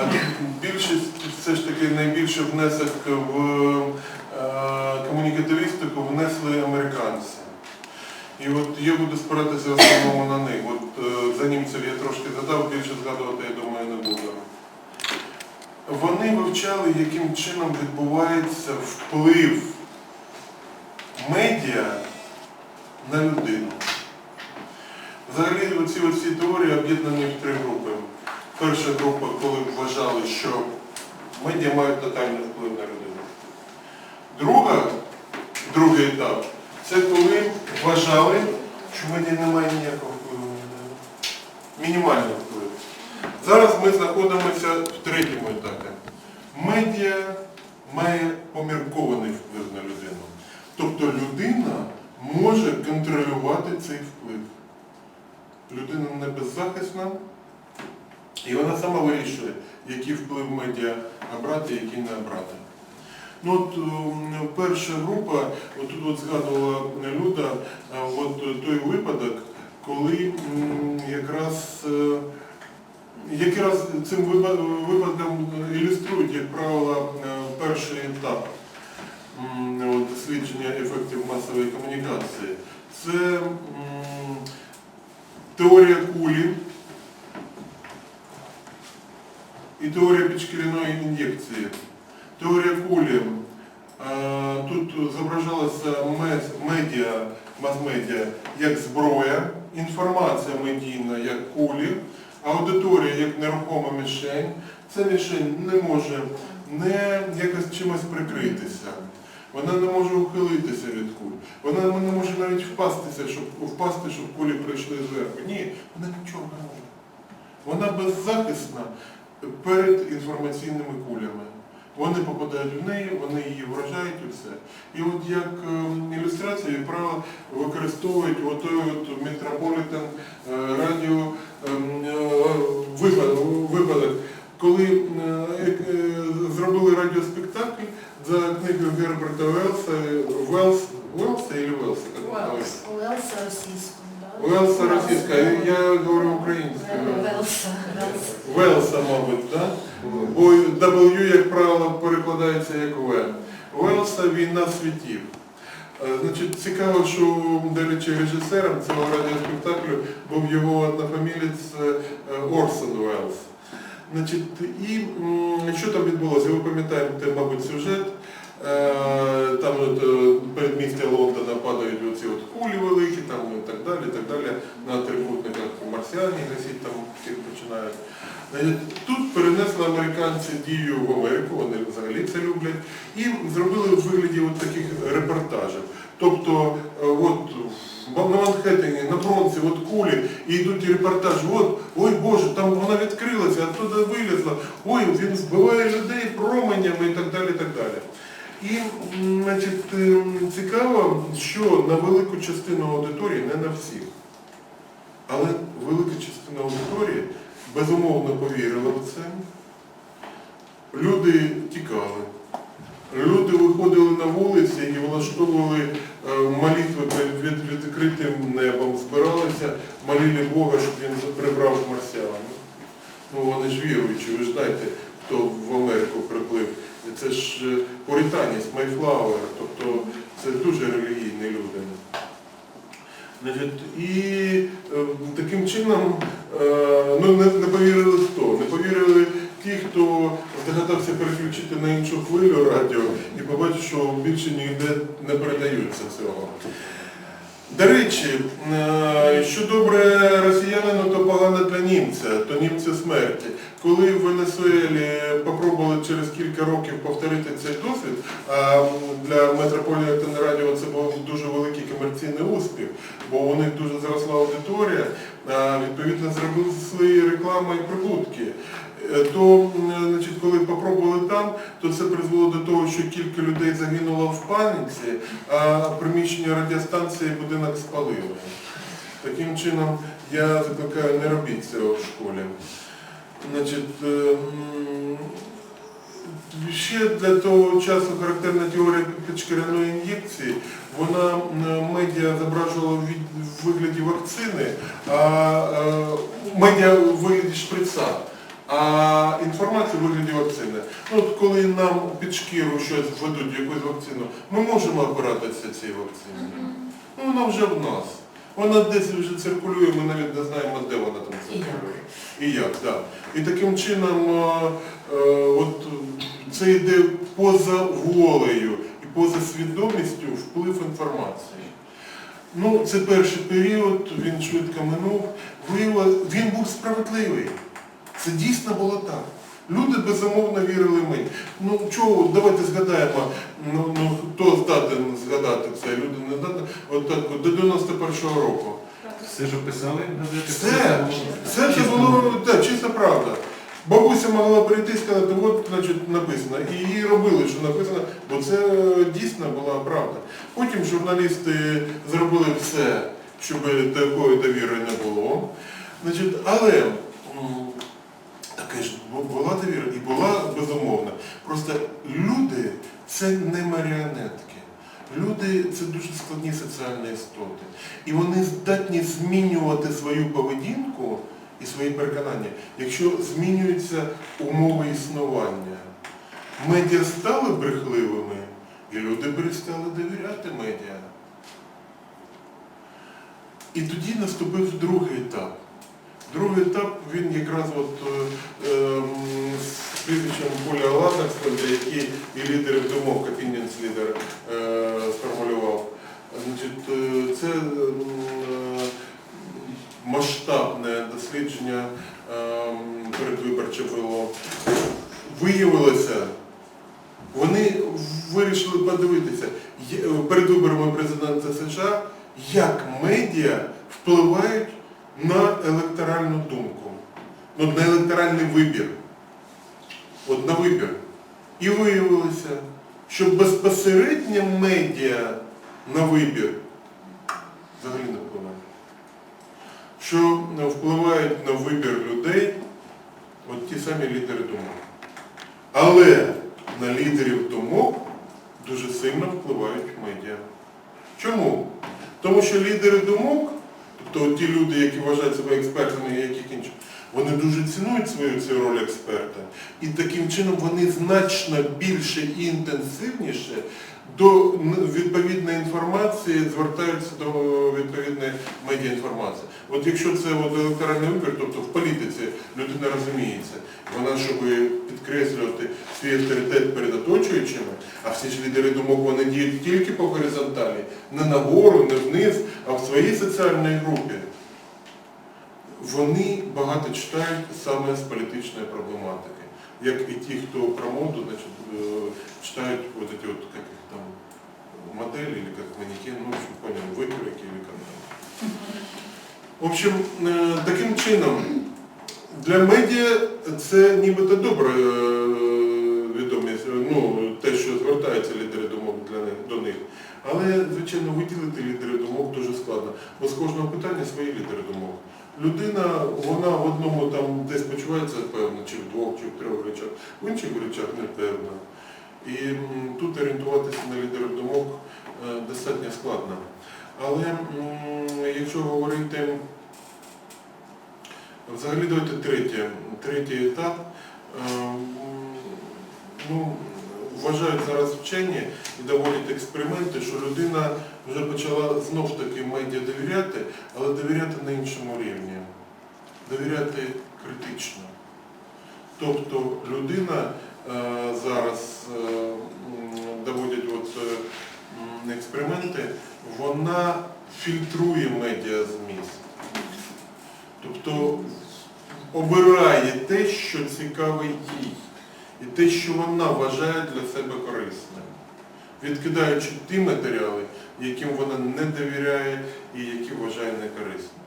А більшість, все ж таки найбільший внесок в е, комунікативістику внесли американці. І от я буду спиратися в основному на них. От е, за німців я трошки задав, більше згадувати, я думаю, не буду. Вони вивчали, яким чином відбувається вплив медіа на людину. Взагалі оці оці теорії об'єднані в три групи. Перша група, коли вважали, що медіа мають тотальний вплив на людину. Друга, другий етап, це коли вважали, що медіа не має ніякого впливу на людину. Мінімальний вплив. Зараз ми знаходимося в третьому етапі. Медіа має поміркований вплив на людину. Тобто людина може контролювати цей вплив. Людина не беззахисна, і вона сама вирішує, який вплив медіа обрати, який не обрати. Ну от перша група, от тут от згадувала Люда, от той випадок, коли якраз е, якраз цим випа- випадком ілюструють, як правило, е, перший етап от, дослідження ефектів масової комунікації. Це теорія кулі і теорія підшкіряної ін'єкції. Теорія кулі. е, Тут зображалася медіа, мас-медіа як зброя, інформація медійна як кулі, аудиторія як нерухома мішень. Ця мішень не може не якось чимось прикритися. Вона не може ухилитися від куль. Вона не може навіть впастися, щоб впасти, щоб кулі прийшли зверху. Ні, вона нічого не може. Вона беззахисна перед інформаційними кулями. Вони попадають в неї, вони її вражають і все. І от як ем, ілюстрацію, як використовують отой от Метрополітен е, радіо ем, е, випадок, коли е, е, зробили радіоспектакль за книгою Герберта Велса, Велс, Велса или Велса? Уелса російською, да? Велса російська, я говорю українською. Велса. Велса. Велса, мабуть, так? Бо W, як правило, перекладається як В. Велса війна світів. Е, Значить, цікаво, що, до речі, режисером цього радіоспектаклю був його однофамілець е, Орсон Велс. Значить, і що там відбулося? Ви пам'ятаєте, мабуть, сюжет. Е, Там от, е, передмістя Лондона падають оці от кулі великі, там і так далі, так далі. На трикутниках марсіані висіть, там всіх починають. Тут перенесли американці дію в Америку, вони взагалі це люблять, і зробили в вигляді от таких репортажів. Тобто, е, от на Манхеттені, на Бронці, от кулі, і йдуть репортаж, от, ой Боже, там вона відкрилася, оттуда вилізла, ой, він збиває людей променями і так далі. і так далі. І значить, ем, цікаво, що на велику частину аудиторії, не на всіх, але велика частина аудиторії безумовно повірила в це. Люди тікали. Люди виходили на вулиці і влаштовували е, молитви перед відкритим небом, збиралися, молили Бога, щоб він прибрав марсіан. Ну вони ж віруючі, ви ж знаєте, хто в Америку приплив. І Це ж е, Майфлауер, тобто це дуже релігійні люди. І е, таким чином е, ну, не, повірили хто? Не повірили ті, хто здогадався переключити на іншу хвилю радіо і побачив, що більше ніде не передаються цього. До речі, е, що добре росіянину, то погано для німця, то німця смерті. Коли в Венесуелі через кілька років повторити цей досвід, а для Метрополітен Радіо це був дуже великий комерційний успіх, бо у них дуже зросла аудиторія, відповідно зробили свої реклами і прибутки. Е, То, значить, коли попробували там, то це призвело до того, що кілька людей загинуло в паніці, а приміщення радіостанції будинок спалили. Таким чином, я закликаю, не робіть цього в школі. Значить, е, ще для того часу характерна теорія підшкіряної ін'єкції. Вона медіа зображувала в вигляді вакцини, а е, медіа в вигляді шприца. а інформацію у вигляді вакцини. Ну, от коли нам під шкіру щось введуть, якусь вакцину, ми можемо опиратися цією вакциною. Ну, вона вже в нас. Вона десь вже циркулює, ми навіть не знаємо, де вона там циркулює. І як, так. І таким чином е, е, от, це йде поза волею і поза свідомістю вплив інформації. Ну, це перший період, він швидко минув. Він був справедливий. Це дійсно було так. Люди безумовно вірили мені. Ну чого, давайте згадаємо, ну, ну хто здатен згадати це, люди не здатні. От так, до 91-го року. Все, що писали газети, Все, все це було так, чиста правда. Бабуся могла прийти і сказати, от значить, написано. І її робили, що написано, бо це е, дійсно була правда. Потім журналісти зробили все, щоб такої довіри не було. Значить, але таке ж була довіра і була безумовна. Просто люди це не маріонетки. Люди це дуже складні соціальні істоти. І вони здатні змінювати свою поведінку і свої переконання, якщо змінюються умови існування. Медіа стали брехливими, і люди перестали довіряти медіа. І тоді наступив другий етап. Другий етап, він якраз от, е, ем, з прізвищем Поля Лазарського, який і лідерів думок, Opinions Leader, е, сформулював. Значить, е, це м, е, масштабне дослідження ем, передвиборче було. Виявилося, вони вирішили подивитися перед виборами президента США, як медіа впливають на електоральну думку, ну, на електоральний вибір. От на вибір. І виявилося, що безпосередньо медіа на вибір взагалі не впливає. Що впливають на вибір людей от ті самі лідери думок. Але на лідерів думок дуже сильно впливають медіа. Чому? Тому що лідери думок, тобто ті люди, які вважають себе експертами і яких інших, вони дуже цінують свою цю роль експерта. І таким чином вони значно більше і інтенсивніше до відповідної інформації звертаються до відповідної медіаінформації. От якщо це от електоральний вибір, тобто в політиці людина розуміється, вона, щоб підкреслювати свій авторитет перед оточуючими, а всі ж лідери думок вони діють тільки по горизонталі, не нагору, не вниз, а в своїй соціальній групі. Вони багато читають саме з політичної проблематики. Як і ті, хто про моду, значить, е, читають эти вот, как их там, модели, или как манекен, ну, в общем, понял, выкройки там. В общем, е, таким чином, для медіа це нібито добре е, відомість, ну, те, що звертаються лідери думок для них, до них. Але, звичайно, виділити лідери думок дуже складно, бо з кожного питання свої лідери думок. Людина, вона в одному там десь почувається певно, чи в двох, чи в трьох речах, в інших речах непевно. І тут орієнтуватися на лідерів думок е, достатньо складно. Але якщо говорити, взагалі давайте третє, третій етап. Е, Ну, вважають зараз вчені і доводять експерименти, що людина вже почала знов таки медіа довіряти, але довіряти на іншому рівні. Довіряти критично. Тобто людина е, зараз е, доводять от, експерименти, вона фільтрує медіазміст. Тобто обирає те, що цікаве їй, і те, що вона вважає для себе корисним, відкидаючи ті матеріали, яким вона не довіряє і які вважає некорисними.